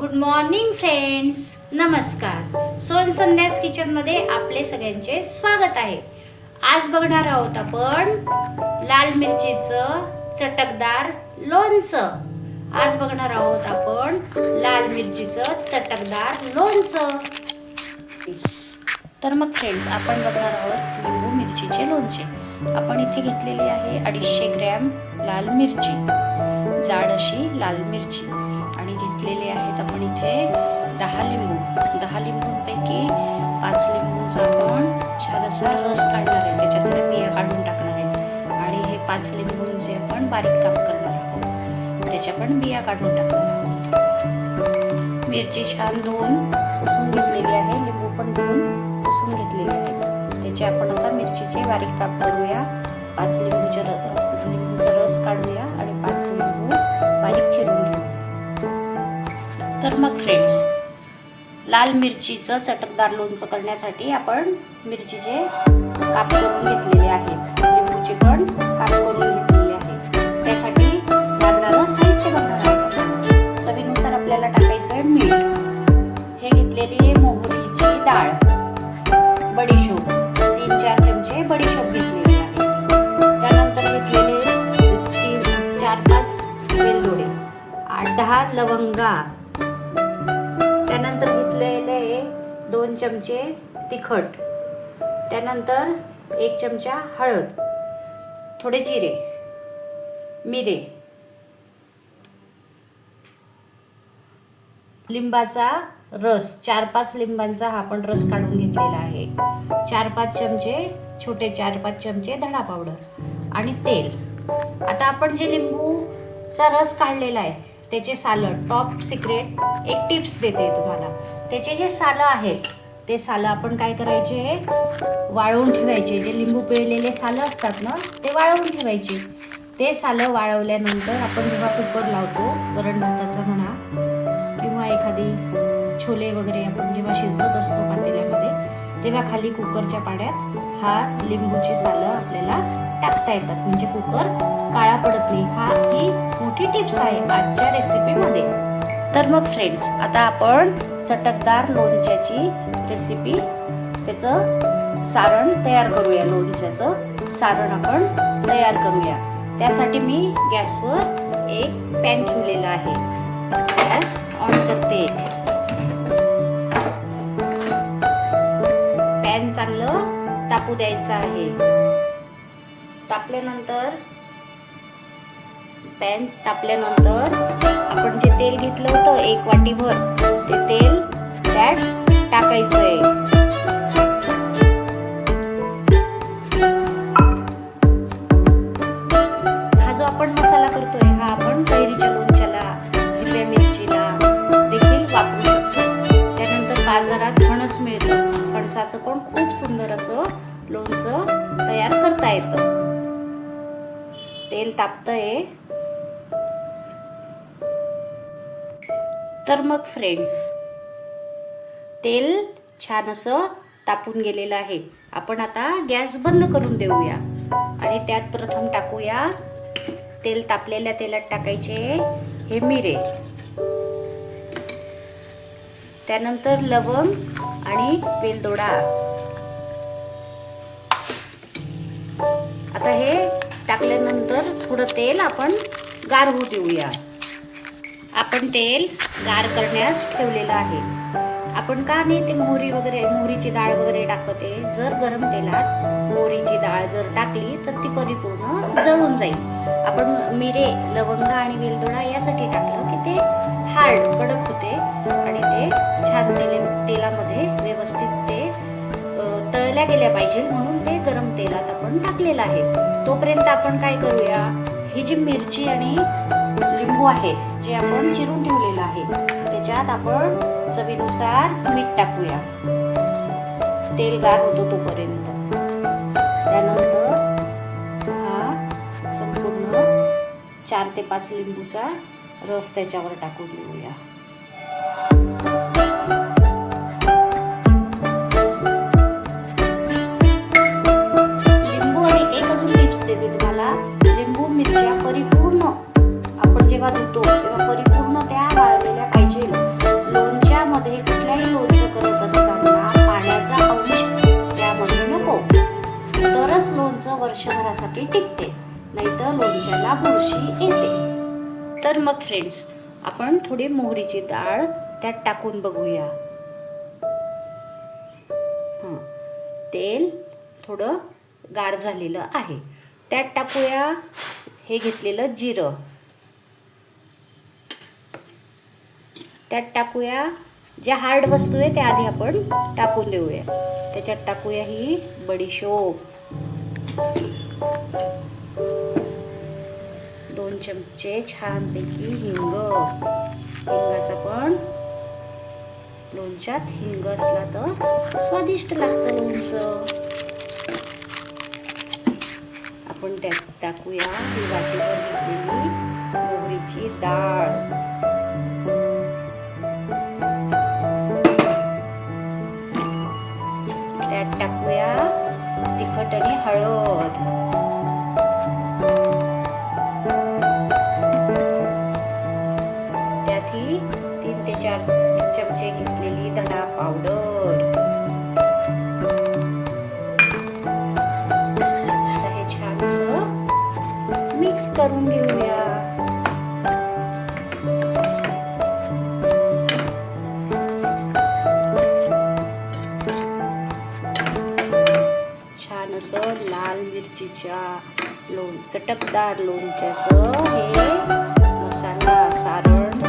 Good morning friends नमस्कार. सोन संध्यास किचनमध्ये आपले सगळ्यांचे स्वागत आहे. आज बघणार आहोत आपण लाल मिरचीचं चटकदार लोणचं. आज बघणार आहोत आपण लाल मिरचीचं चटकदार लोणचं. तर मग फ्रेंड्स आपण बघणार आहोत लिंबू मिरचीचे लोणचे. आपण इथे घेतलेली आहे अडीचशे ग्रॅम लाल मिरची. जाड अशी लाल मिरची. आणि घेतलेले आहेत आपण इथे दहा लिंबू. दहा लिंबूंपैकी पाच लिंबूंचा आपण छान असा रस काढणार आहे. त्याच्यातले बिया काढून टाकणार आहेत आणि हे पाच लिंबूंचे आपण बारीक काप करणार आहोत त्याच्या पण बिया काढून टाकणार आहोत. मिरची छान धुवून पुसून घेतलेली आहे. लिंबू पण धुवून पुसून घेतलेले आहेत मिरची आपण आता मिरचीचे बारीक काप करूया. पाच लिंबूचे लिंबूचा रस काढूया आणि पाच लिंबू बारीक चिरून घेऊया. तर मग फ्रेंड्स लाल मिरचीचं चटकदार लोणचं करण्यासाठी आपण मिरचीचे काप करून घेतलेले आहेत. लिंबूचे पण दहा लवंगा. त्यानंतर घेतलेले दोन चमचे तिखट. त्यानंतर एक चमचा हळद. थोडे जिरे. मिरे. लिंबाचा रस. चार पाच लिंबांचा हा आपण रस काढून घेतलेला आहे. चार पाच चमचे छोटे चार पाच चमचे धणा पावडर आणि तेल. आता आपण जे लिंबूचा रस काढलेला आहे त्याचे सालं टॉप सिक्रेट एक टिप्स देते तुम्हाला. त्याचे जे सालं आहेत ते सालं आपण काय करायचे? वाळवून ठेवायचे. जे लिंबू पिळलेले सालं असतात ना ते वाळवून ठेवायचे. ते सालं वाळवल्यानंतर आपण जेव्हा कुकर लावतो वरण भाताचा म्हणा किंवा एखादी छोले वगैरे आपण जेव्हा शिजवत असतो पातेल्यामध्ये तेव्हा खाली कुकरच्या पाण्यात हा लिंबूची सालं आपल्याला टाकता येतात. म्हणजे कुकर काळा पडत नाही. हा ही मोठी टिप्स आहे आजच्या रेसिपीमध्ये तर मग फ्रेंड्स आता आपण चटकदार लोणच्याची रेसिपी त्याचं सारण तयार करूया. लोणच्याचं सारण आपण तयार करूया. त्यासाठी मी गॅसवर एक पॅन ठेवलेला आहे. गॅस ऑन करते. पॅन चांगलं तापू द्यायचं आहे. तापल्यानंतर पॅन तापल्यानंतर आपण जे तेल घेतलं होतं एक वाटीभर ते तेल त्यात टाकायचं आहे हा जो आपण मसाला करतोय हा आपण कैरीच्या लोणच्याला हिरव्या मिरचीला देखील वापरू शकतो. त्यानंतर बाजारात फणस मिळतं. फणसाचं पण खूप सुंदर असं लोणचं तयार करता येतं. तेल तापतंय. तर मग फ्रेंड्स तेल छान असं तापून गेलेलं आहे. आपण आता गॅस बंद करून देऊया. आणि त्यात प्रथम टाकूया तेल तापलेल्या तेलात टाकायचे हे मिरे. त्यानंतर लवंग आणि वेलदोडा. आता हे टाकल्यानंतर थोडं तेल आपण गार होऊ देऊया. आपण तेल गार करण्यास ठेवलेलं आहे. आपण का नाही ते मोहरी वगैरे मोहरीची डाळ वगैरे टाकते? जर गरम तेलात मोहरीची डाळ जर टाकली तर ती परिपूर्ण जळून जाईल. आपण मिरे लवंगा आणि वेलदोडा यासाठी टाकलं की ते हार्ड कडक होते आणि ते छान तेले तेलामध्ये व्यवस्थित ते तळल्या गेल्या पाहिजे म्हणून ते गरम तेलात आपण टाकलेलं आहे. तोपर्यंत आपण काय करूया? ही जी मिरची आणि लिंबू आहे जे आपण चिरून ठेवलेलं आहे. त्याच्यात आपण चवीनुसार मीठ टाकूया. तेल गार होतो तोपर्यंत. त्यानंतर हा संपूर्ण चार ते पाच लिंबूचा रस त्याच्यावर टाकून देऊया. लिंबू आणि एक अजून टिप्स देते तुम्हाला. जेव्हा धुतो तेव्हा परिपूर्ण त्या वाळलेल्या पाहिजे. लोणच्यामध्ये कुठल्याही लोणचं करत असताना पाण्याचा अंश त्यामध्ये नको. तरच लोणचं वर्षभरासाठी टिकते नाहीतर लोणच्याला बुरशी येते. तर मग फ्रेंड्स आपण थोडी मोहरीची डाळ त्यात टाकून बघूया. तेल थोडं गार झालेलं आहे. त्यात टाकूया हे घेतलेलं जिरं. त्यात टाकूया. ज्या हार्ड वस्तू आहे त्या आधी आपण टाकून देऊया. त्याच्यात टाकूया ही बडीशोप दोन चमचे छानपैकी हिंग. हिंगाचा पण लोणच्यात हिंग असला तर स्वादिष्ट लागतं लोणचं. आपण त्यात टाकूया. ही वाटीवर घेतलेली मोहरीची डाळ. चमचे घेतलेली धणा पावडर हे छान असं मिक्स करून घेऊया. छान असं लाल मिरचीच्या लोण चटकदार लोणच्याचं हे मसाला सारण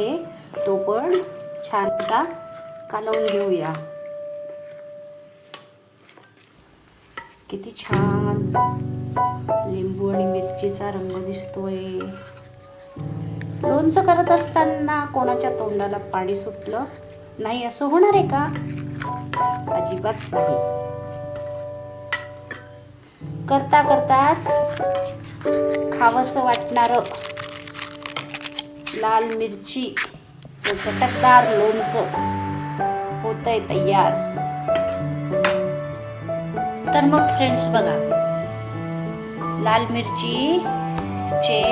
आहे. तो पण छानसा कालवून घेऊया. किती छान. लिंबू आणि मिरचीचा रंग दिसतोय. लोणचं करत असताना कोणाच्या तोंडाला पाणी सुटलं? नाही असं होणार आहे का? अजिबात नाही. करता करताच खावंसं वाटणारं लाल मिरची चटकदार लोणचं. होतंय तयार. तर मग फ्रेंड्स बघा. लाल मिरची चे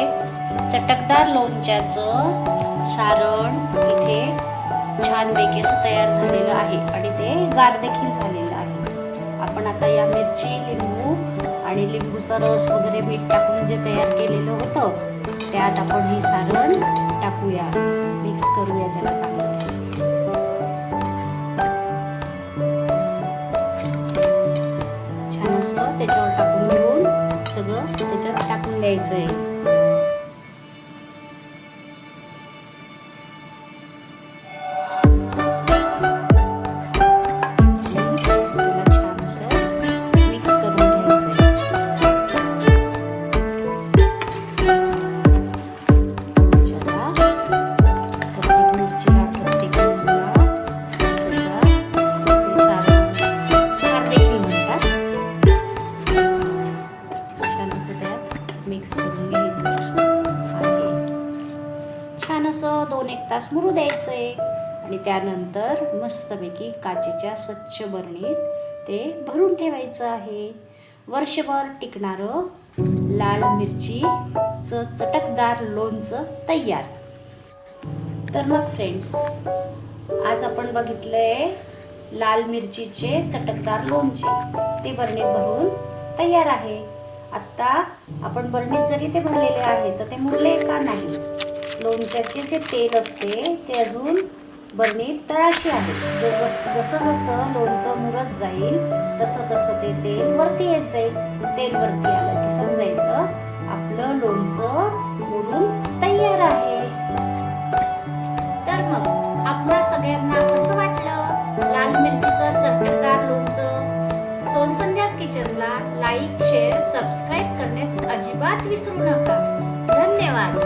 चटकदार लोणच्याचं सारण इथे छानपैकी असं तयार झालेलं आहे आणि ते गार देखील झालेलं आहे. आपण आता या मिरची लिंबू आणि लिंबूचा रस वगैरे मीठ टाकून जे तयार केलेलं होतं त्यात आपण हे सारण मिक्स त्याला चांगलं छान असं त्याच्यावर टाकून घेऊन सगळं त्याच्यात टाकून द्यायचं आहे तास मुरू द्यायचंय आणि त्यानंतर मस्तपैकी काचेच्या स्वच्छ बरणीत ते भरून ठेवायचं आहे. वर्षभर टिकणारं लाल मिरचीचं चटकदार लोणचं तयार. तर मग फ्रेंड्स आज आपण बघितलंय लाल मिरचीचे चटकदार लोणचे. ते बरणीत भरून तयार आहे. आत्ता आपण बरणीत जरी ते भरलेले आहे तर ते मुरले का नाही? लोणच्याचे जे तेल असते ते अजून बरणीत तळाशी आहे. ज- जसं जसं लोणचं मुरत जाईल तसं तसं ते तेल वरती येत जाईल. तेल वरती आलं की समजायचं आपलं लोणचं मुरून तयार आहे. तर मग आपल्या सगळ्यांना कसं वाटलं? लाल मिरचीचं चटकदार लोणचं? सोनसंध्यास किचनला लाईक शेअर सबस्क्राईब करण्यास अजिबात विसरू नका. धन्यवाद.